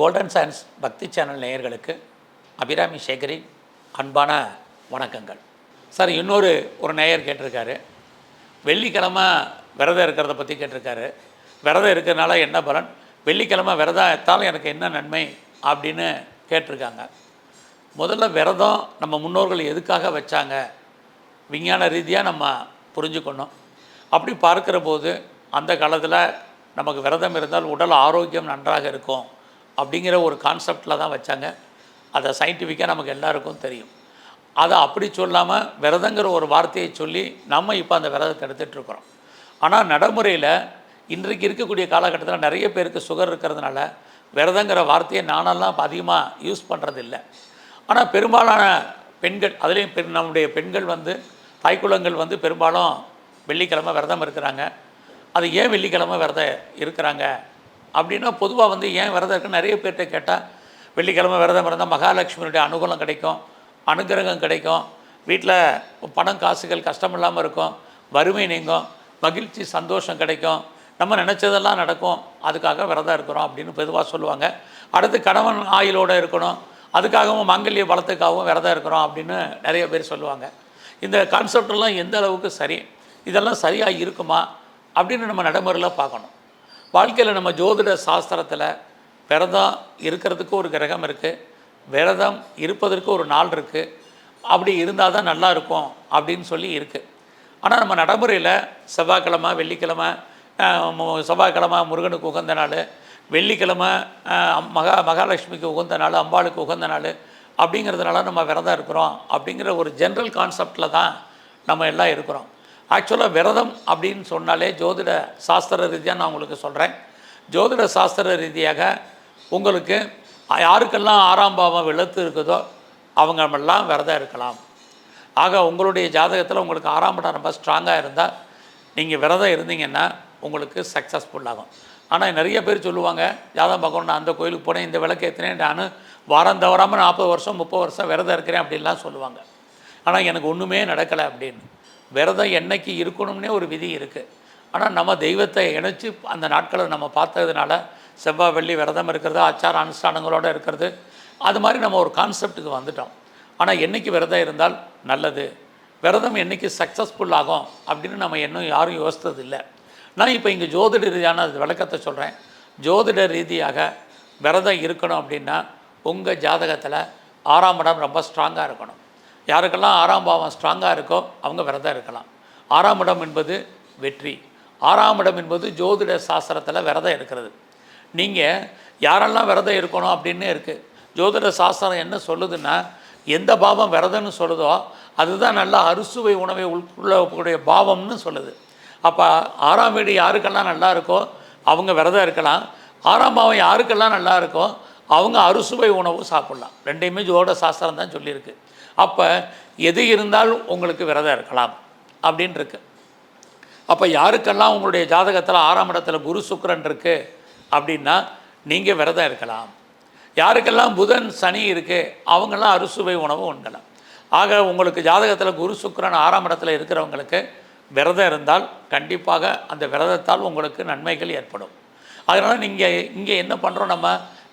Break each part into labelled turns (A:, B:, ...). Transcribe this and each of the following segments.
A: Golden science பக்தி channel நேயர்களுக்கு அபிராமி சேகரின் அன்பான வணக்கங்கள். சார் இன்னொரு ஒரு நேயர் கேட்டிருக்காரு. வெள்ளிக்கிழமை விரதம் இருக்கிறத பற்றி கேட்டிருக்காரு. விரதம் இருக்கிறதுனால என்ன பலன்? வெள்ளிக்கிழமை விரதம் எத்தாலும் எனக்கு என்ன நன்மை அப்படின்னு கேட்டிருக்காங்க. முதல்ல விரதம் நம்ம முன்னோர்கள் எதுக்காக வச்சாங்க? விஞ்ஞான ரீதியாக நம்ம புரிஞ்சுக்கணும். அப்படி பார்க்கிற போது அந்த காலத்தில் நமக்கு விரதம் இருந்தால் உடல் ஆரோக்கியம் நன்றாக இருக்கும். அப்படிங்கிற ஒரு கான்செப்டில் தான் வச்சாங்க. அதை சயின்டிஃபிக்காக நமக்கு எல்லாருக்கும் தெரியும். அதை அப்படி சொல்லாமல் விரதங்கிற ஒரு வார்த்தையை சொல்லி நம்ம இப்போ அந்த விரதத்தை எடுத்துகிட்ருக்குறோம் ஆனால் நடைமுறையில் இன்றைக்கு இருக்கக்கூடிய காலகட்டத்தில் நிறைய பேருக்கு சுகர் இருக்கிறதுனால விரதங்கிற வார்த்தையை நானெல்லாம் இப்போ அதிகமாக யூஸ் பண்ணுறதில்ல ஆனால் பெரும்பாலான பெண்கள் அதுலேயும் பெண் நம்முடைய பெண்கள் வந்து தாய்க்குளங்கள் வந்து பெரும்பாலும் வெள்ளிக்கிழமை விரதம் இருக்கிறாங்க. அது ஏன் வெள்ளிக்கிழமை விரதம் இருக்கிறாங்க? அப்படின்னா பொதுவாக வந்து ஏன் விரதம் இருக்குன்னு நிறைய பேர்கிட்ட கேட்டால் வெள்ளிக்கிழமை விரதம் இருந்தால் மகாலட்சுமியுடைய அனுகூலம் கிடைக்கும் அனுகிரகம் கிடைக்கும் வீட்டில் பணம் காசுகள் கஷ்டம் இல்லாமல் இருக்கும் வறுமை நீங்கும் மகிழ்ச்சி சந்தோஷம் கிடைக்கும் நம்ம நினச்சதெல்லாம் நடக்கும் அதுக்காக விரதம் இருக்கிறோம் அப்படின்னு பொதுவாக சொல்லுவாங்க. அடுத்து கணவன் ஆயிலோடு இருக்கணும் அதுக்காகவும் மங்கல்ய பலத்துக்காகவும் விரதம் இருக்கிறோம் அப்படின்னு நிறைய பேர் சொல்லுவாங்க. இந்த கான்செப்டெல்லாம் எந்த அளவுக்கு சரி? இதெல்லாம் சரியாக இருக்குமா? அப்படின்னு நம்ம நடைமுறையில் பார்க்கணும். வாழ்க்கையில் நம்ம ஜோதிட சாஸ்திரத்தில் விரதம் இருக்கிறதுக்கு ஒரு கிரகம் இருக்குது விரதம் இருப்பதற்கு ஒரு நாள் இருக்குது அப்படி இருந்தால் தான் நல்லா இருக்கும் அப்படின்னு சொல்லி இருக்குது ஆனால் நம்ம நடைமுறையில் செவ்வாய்க்கிழமை வெள்ளிக்கிழமை செவ்வாய்க்கிழமை முருகனுக்கு உகந்த நாள் வெள்ளிக்கிழமை மகா மகாலட்சுமிக்கு உகந்த நாள் அம்பாளுக்கு உகந்த நாள் அப்படிங்கிறதுனால நம்ம விரதம் இருக்கிறோம் அப்படிங்கிற ஒரு ஜென்ரல் கான்செப்டில் தான் நம்ம எல்லாம் இருக்கிறோம். ஆக்சுவலாக விரதம் அப்படின்னு சொன்னாலே ஜோதிட சாஸ்திர ரீதியாக நான் உங்களுக்கு சொல்கிறேன் ஜோதிட சாஸ்திர ரீதியாக உங்களுக்கு யாருக்கெல்லாம் ஆறாம் பாவம் வெளுத்து இருக்குதோ அவங்கெல்லாம் விரதம் இருக்கலாம். ஆக உங்களுடைய ஜாதகத்தில் உங்களுக்கு ஆறாம் இடம் ரொம்ப ஸ்ட்ராங்காக இருந்தால் நீங்கள் விரதம் இருந்தீங்கன்னா உங்களுக்கு சக்ஸஸ்ஃபுல் ஆகும். ஆனால் நிறைய பேர் சொல்லுவாங்க ஜாதகம் பார்க்கணும் நான் அந்த கோயிலுக்கு போனேன் இந்த விளக்கு ஏற்றினேன் நான் வாரம் தவறாமல் நாற்பது வருஷம் முப்பது வருஷம் விரதம் இருக்கிறேன் அப்படின்லாம் சொல்லுவாங்க. ஆனால் எனக்கு ஒன்றுமே நடக்கலை அப்படின்னு. விரதம் என்னைக்கு இருக்கணும்னே ஒரு விதி இருக்குது ஆனால் நம்ம தெய்வத்தை இணைச்சி அந்த நாட்களை நம்ம பார்த்ததுனால செவ்வாய் வெள்ளி விரதம் இருக்கிறது ஆச்சார அனுஷ்டானங்களோடு இருக்கிறது அது மாதிரி நம்ம ஒரு கான்செப்டுக்கு வந்துட்டோம். ஆனால் என்னைக்கு விரதம் இருந்தால் நல்லது. விரதம் என்னைக்கு சக்ஸஸ்ஃபுல் ஆகும் அப்படின்னு நம்ம இன்னும் யாரும் யோசித்தது இல்லை நான் இப்போ இங்கே ஜோதிட ரீதியான அது விளக்கத்தை சொல்கிறேன் ஜோதிட ரீதியாக விரதம் இருக்கணும் அப்படின்னா உங்கள் ஜாதகத்தில் ஆறாம் இடம் ரொம்ப ஸ்ட்ராங்காக இருக்கணும். யாருக்கெல்லாம் ஆறாம் பாவம் ஸ்ட்ராங்காக இருக்கோ அவங்க விரதம் இருக்கலாம். ஆறாம் இடம் என்பது வெற்றி. ஆறாம் இடம் என்பது ஜோதிட சாஸ்திரத்தில் விரதம் இருக்கிறது. நீங்கள் யாரெல்லாம் விரதம் இருக்கணும் அப்படின்னு இருக்குது ஜோதிட சாஸ்திரம் என்ன சொல்லுதுன்னா எந்த பாவம் விரதம்னு சொல்லுதோ அதுதான் நல்லா அறுசுவை உணவை உள்ளக்கூடிய பாவம்னு சொல்லுது. அப்போ ஆறாம் வீடு யாருக்கெல்லாம் நல்லா இருக்கோ அவங்க விரதம் இருக்கலாம். ஆறாம் பாவம் யாருக்கெல்லாம் நல்லா இருக்கோ அவங்க அறுசுவை உணவு சாப்பிட்லாம். ரெண்டையுமே ஜோட சாஸ்திரம் தான் சொல்லியிருக்கு. அப்போ எது இருந்தாலும் உங்களுக்கு விரதம் இருக்கலாம் அப்படின்னு இருக்கு அப்போ யாருக்கெல்லாம் உங்களுடைய ஜாதகத்தில் ஆறாம் இடத்துல குரு சுக்கரன் இருக்குது அப்படின்னா நீங்கள் விரதம் இருக்கலாம். யாருக்கெல்லாம் புதன் சனி இருக்குது அவங்கெல்லாம் அறுசுவை உணவு உண்கலாம் ஆக உங்களுக்கு ஜாதகத்தில் குரு சுக்கரன் ஆறாம் இடத்துல இருக்கிறவங்களுக்கு விரதம் இருந்தால் கண்டிப்பாக அந்த விரதத்தால் உங்களுக்கு நன்மைகள் ஏற்படும். அதனால் நீங்கள் இங்கே என்ன பண்ணுறோம் நம்ம?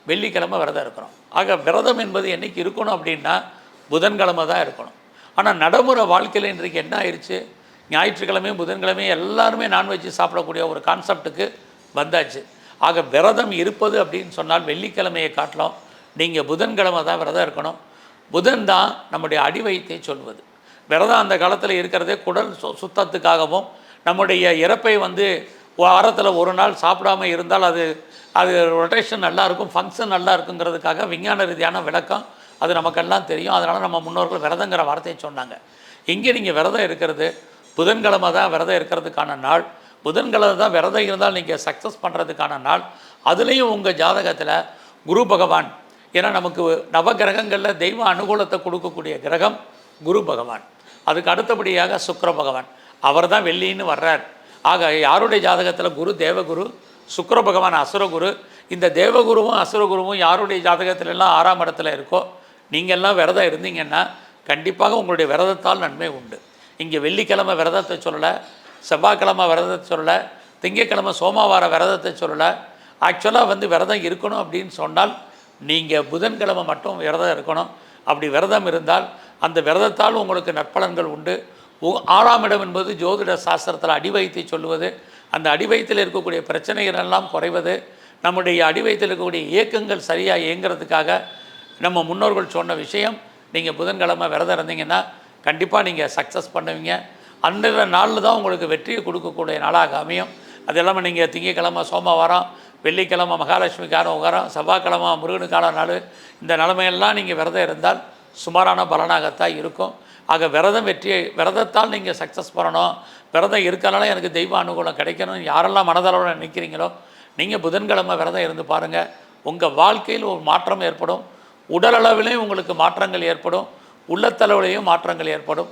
A: வெள்ளிக்கிழமை விரதம் இருக்கிறோம் ஆக விரதம் என்பது என்னைக்கு இருக்கணும் அப்படின்னா புதன்கிழமை தான் இருக்கணும். ஆனால் நடைமுறை வாழ்க்கையில் இன்றைக்கு என்ன ஆயிடுச்சு ஞாயிற்றுக்கிழமையும் புதன்கிழமையும் எல்லாருமே நான்வெஜ் சாப்பிடக்கூடிய ஒரு கான்செப்ட்டுக்கு வந்தாச்சு. ஆக விரதம் இருப்பது அப்படின்னு சொன்னால் வெள்ளிக்கிழமையை காட்டலாம். நீங்கள் புதன்கிழமை தான் விரதம் இருக்கணும். புதன் தான் நம்முடைய அடிவயத்தை சொல்வது. விரதம் அந்த காலத்தில் இருக்கிறதே குடல் சு சுத்தத்துக்காகவும் நம்முடைய இறப்பை வந்து வாரத்தில் ஒரு நாள் சாப்பிடாம இருந்தால் அது அது ரொட்டேஷன் நல்லா இருக்கும் ஃபங்க்ஷன் நல்லா இருக்குங்கிறதுக்காக விஞ்ஞான ரீதியான விளக்கம் அது நமக்கெல்லாம் தெரியும். அதனால் நம்ம முன்னோர்கள் விரதங்கிற வார்த்தையை சொன்னாங்க. இங்கே நீங்கள் விரதம் இருக்கிறது புதன்கிழமை தான் விரதம் இருக்கிறதுக்கான நாள். புதன்கிழமை தான் விரதம் இருந்தால் நீங்கள் சக்ஸஸ் பண்ணுறதுக்கான நாள். அதுலேயும் உங்கள் ஜாதகத்தில் குரு பகவான் ஏன்னா நமக்கு நவகிரகங்களில் தெய்வ அனுகூலத்தை கொடுக்கக்கூடிய கிரகம் குரு பகவான். அதுக்கு அடுத்தபடியாக சுக்கர பகவான். அவர் தான் வெள்ளின்னு வர்றார். ஆக யாருடைய ஜாதகத்தில் குரு தேவகுரு சுக்கர பகவான் அசுரகுரு இந்த தேவகுருவும் அசுரகுருவும் யாருடைய ஜாதகத்திலெல்லாம் ஆறாம் இடத்துல இருக்கோ நீங்கள்லாம் விரதம் இருந்தீங்கன்னா கண்டிப்பாக உங்களுடைய விரதத்தால் நன்மை உண்டு. இங்கே வெள்ளிக்கிழமை விரதத்தை சொல்லலை செவ்வாய்க்கிழமை விரதத்தை சொல்லலை திங்கட்கிழமை சோமவார விரதத்தை சொல்லலை. ஆக்சுவலாக வந்து விரதம் இருக்கணும் அப்படின்னு சொன்னால் நீங்கள் புதன்கிழமை மட்டும் விரதம் இருக்கணும். அப்படி விரதம் இருந்தால் அந்த விரதத்தால் உங்களுக்கு நற்பலன்கள் உண்டு. ஆறாம் இடம் என்பது ஜோதிட சாஸ்திரத்தில் அடிவயத்தை சொல்லுவது. அந்த அடிவயத்தில் இருக்கக்கூடிய பிரச்சனைகள் எல்லாம் குறைவது. நம்முடைய அடிவயத்தில் இருக்கக்கூடிய இயக்கங்கள் சரியாக இயங்குறதுக்காக நம்ம முன்னோர்கள் சொன்ன விஷயம் நீங்கள் புதன்கிழமை விரதம் இருந்தீங்கன்னா கண்டிப்பாக நீங்கள் சக்ஸஸ் பண்ணுவீங்க. அன்றைய நாளில் தான் உங்களுக்கு வெற்றியை கொடுக்கக்கூடிய நாளாக அமையும். அது இல்லாமல் நீங்கள் திங்கக்கிழமை சோமவாரம் வெள்ளிக்கிழமை மகாலட்சுமிக்கான உகாரம் செவ்வாய்க்கிழமை முருகனுக்கான நாள். இந்த நிலைமையெல்லாம் நீங்கள் விரதம் இருந்தால் சுமாரான பலனாகத்தான் இருக்கும். ஆக விரதம் வெற்றி விரதத்தால் நீங்கள் சக்ஸஸ் பண்ணணும். விரதம் இருக்கனால எனக்கு தெய்வ அனுகூலம் கிடைக்கணும். யாரெல்லாம் மனதளவில் நிற்கிறீங்களோ நீங்கள் புதன்கிழமை விரதம் இருந்து பாருங்கள் உங்கள் வாழ்க்கையில் ஒரு மாற்றம் ஏற்படும். உடலளவிலையும் உங்களுக்கு மாற்றங்கள் ஏற்படும். உள்ளத்தளவிலையும் மாற்றங்கள் ஏற்படும்.